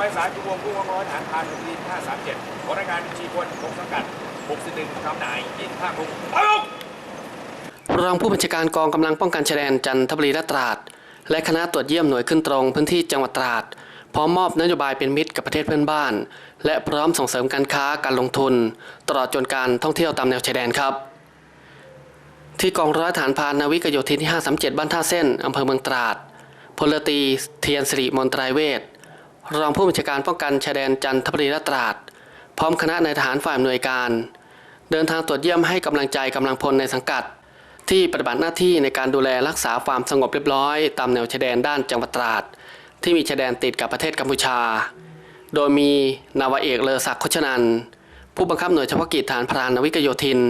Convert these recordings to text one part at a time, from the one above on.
ไพศาลจุวงผู้ว่าการทหารพานที537หัวหน้างานบัญชีพลกองสังกัด61คำนายยินภาคภูมิเอาลงรองผู้บัญชาการกองกำลังป้องกันชายแดนจันทบุรีและตราด และคณะตรวจเยี่ยมหน่วยขึ้นตรงพื้นที่จังหวัดตราด พร้อมมอบนโยบายเป็นมิตรกับประเทศเพื่อนบ้าน และพร้อมส่งเสริมการค้าการลงทุน ตลอดจนการท่องเที่ยวตามแนวชายแดนครับ ที่กองร้อยฐานพานนาวิกโยธินที่ 537 บ้านท่าเส้นอำเภอเมืองตราดพลตรีเทียนสิริมนตรายเวท รองผู้บัญชาการป้องกันชายแดนจันทบุรีและตราด พร้อมคณะนายทหารฝ่ายอำนวยการ เดินทางตรวจเยี่ยมให้กำลังใจกำลังพลในสังกัด ที่ปฏิบัติหน้าที่ในการดูแลรักษาความสงบเรียบร้อย ตามแนวชายแดนด้านจังหวัดตราด ที่มีชายแดนติดกับประเทศกัมพูชา โดยมีนาวาเอกเลอศักดิ์โคชนันผู้บังคับหน่วยเฉพาะกิจฐานพรานนาวิกโยธิน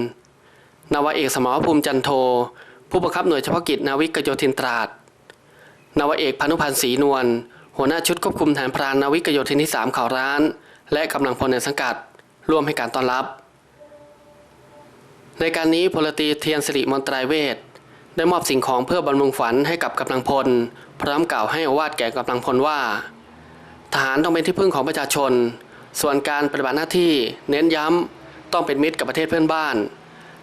นาวาเอกสมรภูมิจันโท ผู้บังคับหน่วยเฉพาะกิจนาวิกโยธินตราดนาวาเอกพานุพันธ์ศรีนวล หัวหน้าชุดควบคุมฐานพรานนาวิกโยธินที่สามเขาร้าน และกำลังพลในสังกัด ร่วมให้การต้อนรับ ในการนี้พลตรีเทียนสิริมนตรายเวทได้มอบสิ่งของเพื่อบำรุงฝันให้กับกำลังพล พร้อมกล่าวให้อวาดแก่กำลังพลว่า ทหารต้องเป็นที่พึ่งของประชาชน ส่วนการปฏิบัติหน้าที่เน้นย้ำต้องเป็นมิตรกับประเทศเพื่อนบ้าน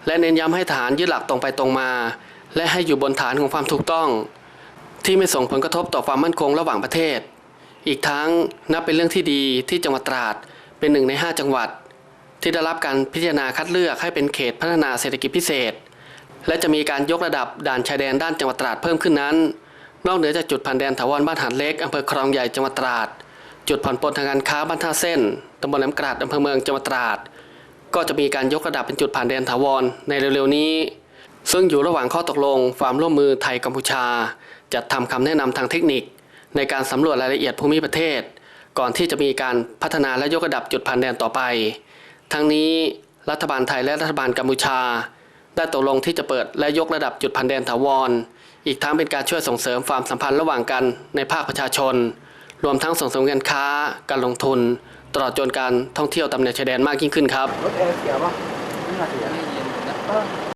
และเน้นย้ำให้ทหารยึดหลักตรงไปตรงมา และให้อยู่บนฐานของความถูกต้อง ที่ไม่ส่งผลกระทบต่อความมั่นคงระหว่างประเทศ อีกทั้งนับเป็นเรื่องที่ดีที่จังหวัดตราดเป็นหนึ่งใน 5 จังหวัด ที่ได้รับการพิจารณาคัดเลือกให้เป็นเขตพัฒนาเศรษฐกิจพิเศษ และจะมีการยกระดับด่านชายแดนด้านจังหวัดตราดเพิ่มขึ้นนั้น นอกเหนือจากจุดผ่านแดนถาวรบ้านหาดเล็กอำเภอคลองใหญ่จังหวัดตราด จุดผ่อนปลนทางการค้าบ้านท่าเส้นตำบลแหลมกราดอำเภอเมืองจังหวัดตราด ก็จะมีการยกระดับเป็นจุดผ่านแดนถาวรในเร็วๆนี้ ซึ่งอยู่ระหว่างข้อตกลงความร่วมมือไทยกัมพูชา จัดทำคำแนะนำทางเทคนิค ในการสำรวจรายละเอียดภูมิประเทศ ก่อนที่จะมีการพัฒนาและยกระดับจุดผ่านแดนต่อไป ทั้งนี้รัฐบาลไทยและรัฐบาลกัมพูชา ได้ตกลงที่จะเปิดและยกระดับจุดผ่านแดนถาวร อีกทั้งเป็นการช่วยส่งเสริมความสัมพันธ์ระหว่างกันในภาคประชาชน รวมทั้งส่งเสริมการค้า การลงทุน ตลอดจนการท่องเที่ยวตามแนวชายแดนมากยิ่งขึ้นครับ